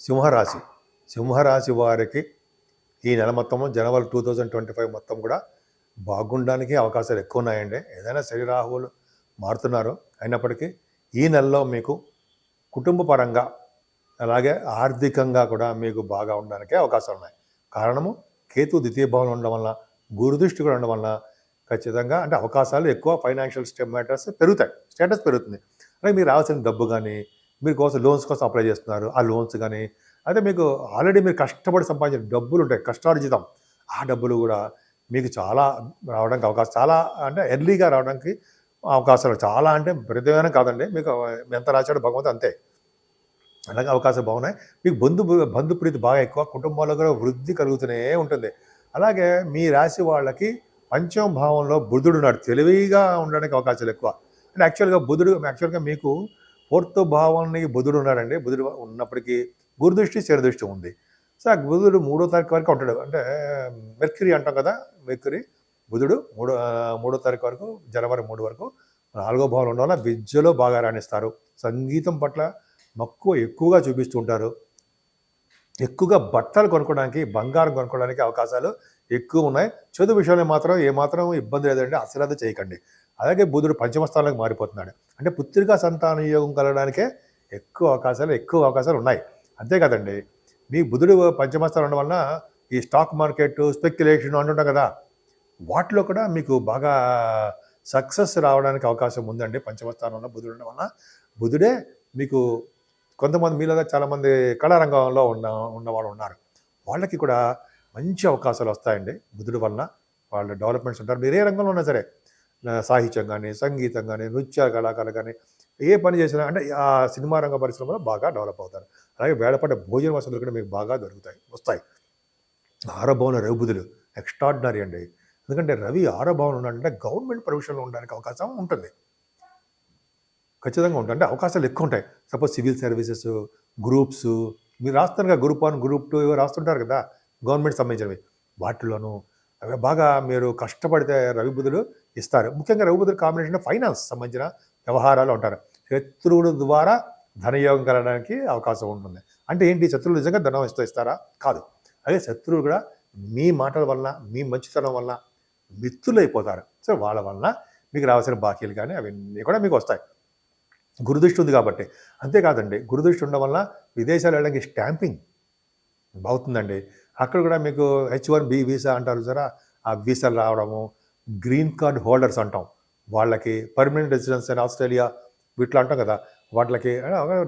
సింహరాశి. సింహరాశి వారికి ఈ నెల మొత్తము జనవరి టూ థౌజండ్ ట్వంటీ ఫైవ్ మొత్తం కూడా బాగుండడానికి అవకాశాలు ఎక్కువ ఉన్నాయండి. ఏదైనా శరీరాహువులు మారుతున్నారు. అయినప్పటికీ ఈ నెలలో మీకు కుటుంబ పరంగా అలాగే ఆర్థికంగా కూడా మీకు బాగా ఉండడానికి అవకాశాలు ఉన్నాయి. కారణము కేతు ద్వితీయ భవనం ఉండడం వల్ల గురుదృష్టి కూడా ఉండడం వల్ల ఖచ్చితంగా అంటే అవకాశాలు ఎక్కువ ఫైనాన్షియల్ స్టెప్ మ్యాటర్స్ పెరుగుతాయి. స్టేటస్ పెరుగుతుంది. అంటే మీరు రావాల్సిన డబ్బు కానీ మీరు కోసం లోన్స్ కోసం అప్లై చేస్తున్నారు ఆ లోన్స్ కానీ అయితే మీకు ఆల్రెడీ మీరు కష్టపడి సంపాదించిన డబ్బులు ఉంటాయి కష్టార్జితం. ఆ డబ్బులు కూడా మీకు చాలా రావడానికి అవకాశం చాలా అంటే ఎర్లీగా రావడానికి అవకాశాలు చాలా అంటే ప్రతిదైనా కాదండి. మీకు ఎంత రాశాడో భగవంతుడు అంతే. అలాగే అవకాశాలు బాగున్నాయి. మీకు బంధు బంధు ప్రీతి బాగా ఎక్కువ కుటుంబాల్లో కూడా వృద్ధి కలుగుతూనే ఉంటుంది. అలాగే మీ రాశి వాళ్ళకి పంచమ భావంలో బుధుడు ఉన్నాడు తెలివిగా ఉండడానికి అవకాశాలు ఎక్కువ. అంటే యాక్చువల్గా బుధుడు యాక్చువల్గా మీకు ఫోర్త్ భావానికి బుధుడు ఉన్నాడండి. బుధుడు ఉన్నప్పటికీ గురుదృష్టి శరదృష్టి ఉంది. సో ఆ బుధుడు మూడో తారీఖు వరకు ఉంటాడు. అంటే మెర్క్యూరీ అంటాం కదా మెర్క్యూరీ. బుధుడు మూడో మూడో తారీఖు వరకు జనవరి మూడు వరకు నాలుగో భావంలో ఉండడం వల్ల విద్యలో బాగా రాణిస్తారు. సంగీతం పట్ల మక్కువ ఎక్కువగా చూపిస్తూ ఉంటారు. ఎక్కువగా బట్టలు కొనుక్కోవడానికి బంగారం కొనుక్కోవడానికి అవకాశాలు ఎక్కువ ఉన్నాయి. చదువు విషయంలో మాత్రం ఏమాత్రం ఇబ్బంది లేదండి. అశ్రద్ధ చేయకండి. అలాగే బుధుడు పంచమ స్థానానికి మారిపోతున్నాడు. అంటే పుత్రికా సంతాన యోగం కలగడానికే ఎక్కువ అవకాశాలు ఎక్కువ అవకాశాలు ఉన్నాయి. అంతే కదండి. మీ బుధుడు పంచమ స్థానం ఉండడం వలన ఈ స్టాక్ మార్కెట్ స్పెక్యులేషన్ అంటుంటాం కదా వాటిలో కూడా మీకు బాగా సక్సెస్ రావడానికి అవకాశం ఉందండి పంచమస్థానంలో బుధుడు ఉండడం వలన. బుధుడే మీకు కొంతమంది మీలో చాలామంది కళారంగంలో ఉన్న ఉన్నవాళ్ళు ఉన్నారు. వాళ్ళకి కూడా మంచి అవకాశాలు వస్తాయండి బుధుడు వలన. వాళ్ళ డెవలప్మెంట్స్ ఉంటారు. మీరు ఏ రంగంలో ఉన్నా సరే సాహిత్యం కానీ సంగీతం కానీ నృత్య కళాకారులు కానీ ఏ పని చేసినా అంటే ఆ సినిమా రంగ పరిశ్రమలో బాగా డెవలప్ అవుతారు. అలాగే వేళపడ్డ భోజన వసతులు కూడా మీకు బాగా దొరుకుతాయి వస్తాయి. ఆరభవన భవన ఎక్స్ట్రాడినరీ అండి. ఎందుకంటే రవి ఆరో ఉండాలంటే గవర్నమెంట్ ప్రొఫెషన్లో ఉండడానికి అవకాశం ఉంటుంది. ఖచ్చితంగా ఉంటుంది. అంటే అవకాశాలు ఎక్కువ ఉంటాయి. సపోజ్ సివిల్ సర్వీసెస్ గ్రూప్స్ మీరు రాస్తారు కదా గ్రూప్ వన్ గ్రూప్ టూ రాస్తుంటారు కదా గవర్నమెంట్ సంబంధించినవి. వాటిలోనూ అవి బాగా మీరు కష్టపడితే రవి బుధులు ఇస్తారు. ముఖ్యంగా రఘుపతి కాంబినేషన్ ఫైనాన్స్ సంబంధించిన వ్యవహారాలు ఉంటారు శత్రువుల ద్వారా ధనయోగం కలగడానికి అవకాశం ఉంటుంది. అంటే ఏంటి? శత్రువులు నిజంగా ధనం ఇస్తూ ఇస్తారా? కాదు. అదే శత్రువులు కూడా మీ మాటల వలన మీ మంచితనం వలన మిత్రులు అయిపోతారు సో వాళ్ళ వలన మీకు రావాల్సిన బాకీలు కానీ అవన్నీ కూడా మీకు వస్తాయి. గురుదృష్టి ఉంది కాబట్టి. అంతేకాదండి. గురుదృష్టి ఉండడం వల్ల విదేశాలు వెళ్ళడానికి స్టాంపింగ్ అవుతుందండి. అక్కడ కూడా మీకు హెచ్ వన్ బి వీసా అంటారు సరే ఆ వీసాలు రావడము గ్రీన్ కార్డ్ హోల్డర్స్ అంటాం. వాళ్ళకి పర్మనెంట్ రెసిడెన్స్ అని ఆస్ట్రేలియా వీటిలో అంటాం కదా. వాటికి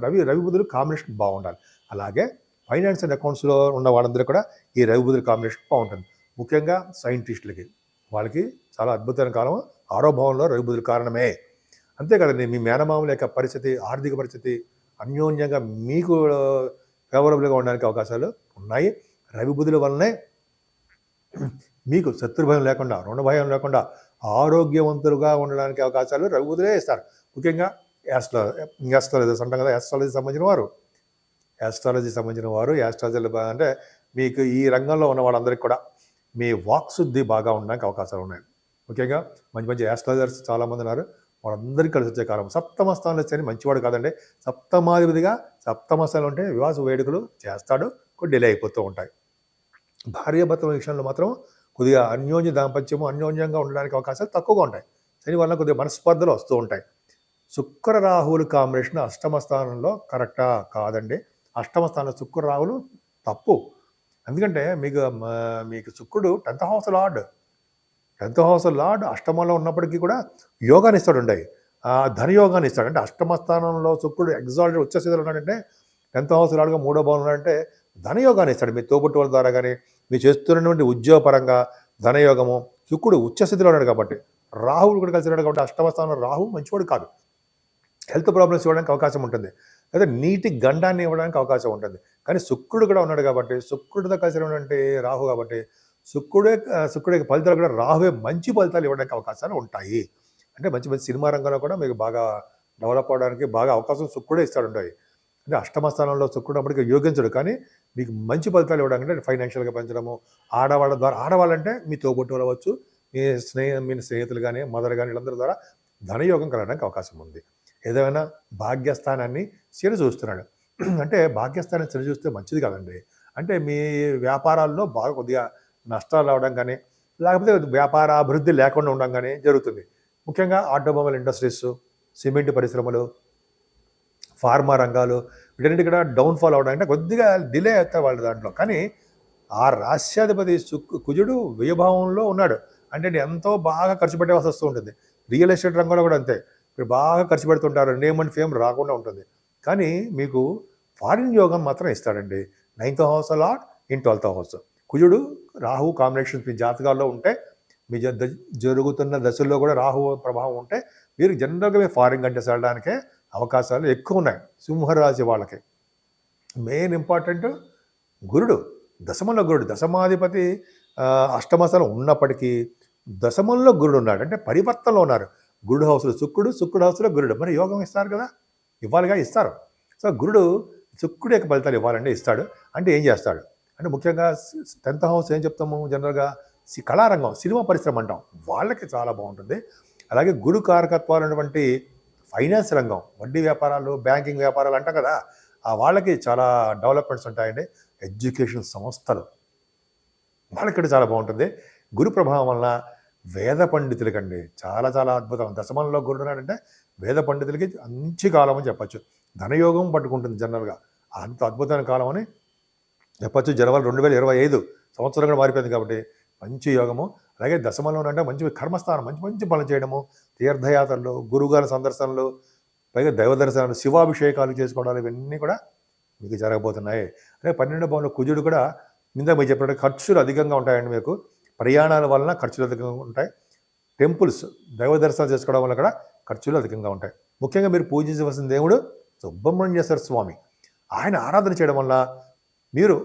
రవి రవి బుధులు కాంబినేషన్ బాగుండాలి. అలాగే ఫైనాన్స్ అండ్ అకౌంట్స్లో ఉన్న వాళ్ళందరూ కూడా ఈ రవి కాంబినేషన్ బాగుంటుంది. ముఖ్యంగా సైంటిస్టులకి వాళ్ళకి చాలా అద్భుతమైన కాలం ఆరో భావంలో రవి కారణమే. అంతే కదండి మీ మేనమామల యొక్క పరిస్థితి ఆర్థిక పరిస్థితి అన్యోన్యంగా మీకు ఫేవరబుల్గా ఉండడానికి అవకాశాలు ఉన్నాయి. రవి బుధుల వల్లనే మీకు శత్రుభయం లేకుండా రుణ భయం లేకుండా ఆరోగ్యవంతులుగా ఉండడానికి అవకాశాలు రవి బుధులే ఇస్తారు. ముఖ్యంగా యాస్ట్రా యాస్ట్రాలజీ అంటాం కదా యాస్ట్రాలజీ సంబంధించిన వారు. యాస్ట్రాలజీ సంబంధించిన వారు యాస్ట్రాలజీ అంటే మీకు ఈ రంగంలో ఉన్న వాళ్ళందరికీ కూడా మీ వాక్శుద్ధి బాగా ఉండడానికి అవకాశాలు ఉన్నాయి. ముఖ్యంగా మంచి మంచి యాస్ట్రాలజర్స్ చాలామంది ఉన్నారు. వాళ్ళందరికీ కలిసి వచ్చే కాలం. సప్తమ స్థానంలో వచ్చి మంచివాడు కాదండి. సప్తమాధిపతిగా సప్తమ స్థానంలో ఉంటే వివాహ వేడుకలు చేస్తాడు. కొన్ని డిలే అయిపోతూ ఉంటాయి. భార్యాభర్తల విషయంలో మాత్రం కొద్దిగా అన్యోన్య దాంపత్యము అన్యోన్యంగా ఉండడానికి అవకాశాలు తక్కువగా ఉంటాయి. శని వల్ల కొద్దిగా మనస్పర్ధలు వస్తూ ఉంటాయి. శుక్ర రాహువులు కాంబినేషన్ అష్టమ స్థానంలో కరెక్టా? కాదండి. అష్టమ స్థానంలో శుక్ర రాహులు తప్పు. ఎందుకంటే మీకు మీకు శుక్రుడు tenth house lord. Tenth house lord అష్టమంలో ఉన్నప్పటికీ కూడా యోగాన్ని ఇస్తాడు ఉండే ధనయోగాన్ని ఇస్తాడు. అంటే అష్టమ స్థానంలో శుక్రుడు ఎగ్జాల్ట్ ఉచ్చస్థితిలో ఉన్నాడంటే టెన్త్ హౌస్ లార్డ్గా మూడో భావన ఉన్నాడంటే ధనయోగాన్ని ఇస్తాడు. మీ తోబుట్టు వాళ్ళ ద్వారా కానీ మీరు చేస్తున్నటువంటి ఉద్యోగపరంగా ధనయోగము శుక్రుడు ఉచ్చస్థితిలో ఉన్నాడు కాబట్టి రాహువుడు కూడా కలిసి ఉన్నాడు కాబట్టి అష్టమ స్థానంలో రాహు మంచివాడు కాదు. హెల్త్ ప్రాబ్లమ్స్ ఇవ్వడానికి అవకాశం ఉంటుంది. లేదా నీటి గండాన్ని ఇవ్వడానికి అవకాశం ఉంటుంది. కానీ శుక్రుడు కూడా ఉన్నాడు కాబట్టి శుక్రుడితో కలిసి ఉన్నటువంటి రాహు కాబట్టి శుక్రుడే శుక్రుడి ఫలితాలు కూడా రాహువే మంచి ఫలితాలు ఇవ్వడానికి అవకాశాలు ఉంటాయి. అంటే మంచి మంచి సినిమా రంగంలో కూడా మీకు బాగా డెవలప్ అవడానికి బాగా అవకాశం శుక్రుడే ఇస్తాడు ఉంటాయి. అంటే అష్టమ స్థానంలో శుక్రుడు అప్పటికి యోగించడు. కానీ మీకు మంచి ఫలితాలు ఇవ్వడానికి అంటే ఫైనాన్షియల్గా పెంచడము ఆడవాళ్ళ ద్వారా ఆడవాళ్ళంటే మీ తోబుట్టు అవ్వచ్చు మీ స్నేహ మీ స్నేహితులు కానీ మదర్ కానీ వీళ్ళందరి ద్వారా ధనయోగం కలగడానికి అవకాశం ఉంది. ఏదైనా భాగ్యస్థానాన్ని సిరి చూస్తున్నాడు. అంటే భాగ్యస్థానం సరి చూస్తే మంచిది కదండి. అంటే మీ వ్యాపారాల్లో బాగా కొద్దిగా నష్టాలు రావడం కానీ లేకపోతే వ్యాపార అభివృద్ధి లేకుండా ఉండడం కానీ జరుగుతుంది. ముఖ్యంగా ఆటోమొబైల్ ఇండస్ట్రీస్ సిమెంట్ పరిశ్రమలు ఫార్మా రంగాలు వీటన్నిటి కూడా డౌన్ఫాల్ అవడం అంటే కొద్దిగా డిలే అవుతాయి వాళ్ళ దాంట్లో. కానీ ఆ రాష్ట్రాధిపతి కుజుడు వ్యయభావంలో ఉన్నాడు. అంటే నేను ఎంతో బాగా ఖర్చు పెట్టవలసి వస్తూ ఉంటుంది. రియల్ ఎస్టేట్ రంగంలో కూడా అంతే. మీరు బాగా ఖర్చు పెడుతుంటారు. నేమ్ అండ్ ఫేమ్ రాకుండా ఉంటుంది. కానీ మీకు ఫారిన్ యోగం మాత్రం ఇస్తాడండి. Ninth house lord in twelfth house. కుజుడు రాహు కాంబినేషన్స్ మీ జాతకాల్లో ఉంటే మీ జ- జరుగుతున్న దశల్లో కూడా రాహు ప్రభావం ఉంటే మీరు జనరల్గా మీ ఫారిన్ కంట్రీస్ వెళ్ళడానికే అవకాశాలు ఎక్కువ ఉన్నాయి సింహరాశి వాళ్ళకి. మెయిన్ ఇంపార్టెంట్ గురుడు. దశమంలో గురుడు. దశమాధిపతి అష్టమశలం ఉన్నప్పటికీ దశమంలో గురుడు ఉన్నాడు. అంటే పరివర్తనలో ఉన్నారు. గురుడు హౌస్లో శుక్రుడు శుక్రుడు హౌస్లో గురుడు. మరి యోగం ఇస్తారు కదా? ఇవ్వాలిగా ఇస్తారు. సో గురుడు శుక్రుడు యొక్క ఫలితాలు ఇవ్వాలంటే ఇస్తాడు. అంటే ఏం చేస్తాడు? అంటే ముఖ్యంగా టెన్త్ హౌస్ ఏం చెప్తాము? జనరల్గా సి- కళారంగం సినిమా పరిశ్రమ అంటాం. వాళ్ళకి చాలా బాగుంటుంది. అలాగే గురు కారకత్వాలు ఉన్నటువంటి ఫైనాన్స్ రంగం వడ్డీ వ్యాపారాలు బ్యాంకింగ్ వ్యాపారాలు అంటాం కదా ఆ వాళ్ళకి చాలా డెవలప్మెంట్స్ ఉంటాయండి. ఎడ్యుకేషన్ సంస్థలు. వాళ్ళకి చాలా బాగుంటుంది. గురు ప్రభావం వలన వేద పండితులకండి చాలా చాలా అద్భుతం. దశమంలో గురుడున్నాడంటే వేద పండితులకి మంచి కాలం అని చెప్పచ్చు. ధనయోగం పట్టుకుంటుంది జనరల్గా. అంత అద్భుతమైన కాలం అని చెప్పచ్చు. జనవరి రెండు వేల ఇరవై ఐదు సంవత్సరం కూడా మారిపోయింది కాబట్టి మంచి యోగము అలాగే దశమలో అంటే మంచి కర్మస్థానం మంచి మంచి పనులు చేయడము తీర్థయాత్రలు గురుగారి సందర్శనలు పైగా దైవ దర్శనాలు శివాభిషేకాలు చేసుకోవడాలు ఇవన్నీ కూడా మీకు జరగబోతున్నాయి. అదే పన్నెండు భవనంలో కుజుడు కూడా మింద మీరు చెప్పినట్టు ఖర్చులు అధికంగా ఉంటాయండి మీకు. ప్రయాణాల వలన ఖర్చులు అధికంగా ఉంటాయి. టెంపుల్స్ దైవ దర్శనం చేసుకోవడం వల్ల కూడా ఖర్చులు అధికంగా ఉంటాయి. ముఖ్యంగా మీరు పూజించవలసిన దేవుడు సుబ్రహ్మణ్యేశ్వర స్వామి. ఆయన ఆరాధన చేయడం వల్ల మీరు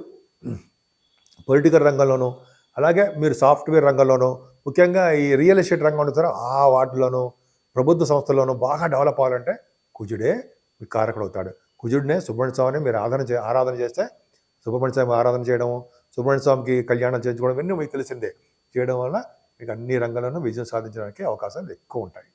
పొలిటికల్ రంగంలోనూ అలాగే మీరు సాఫ్ట్వేర్ రంగంలోనూ ముఖ్యంగా ఈ రియల్ ఎస్టేట్ రంగం సరే ఆ వాటిలోనూ ప్రభుత్వ సంస్థల్లోనూ బాగా డెవలప్ అవ్వాలంటే కుజుడే మీ కారకుడు అవుతాడు. కుజుడినే సుబ్రహ్మణ్య స్వామిని మీరు ఆరాధన చే ఆరాధన చేస్తే సుబ్రహ్మణ్య స్వామి ఆరాధన చేయడం సుబ్రహ్మణ్య స్వామికి కళ్యాణం చేయించుకోవడం ఇవన్నీ మీకు తెలిసిందే. చేయడం వల్ల మీకు అన్ని రంగాల్లోనూ విజయం సాధించడానికి అవకాశాలు ఎక్కువ ఉంటాయి.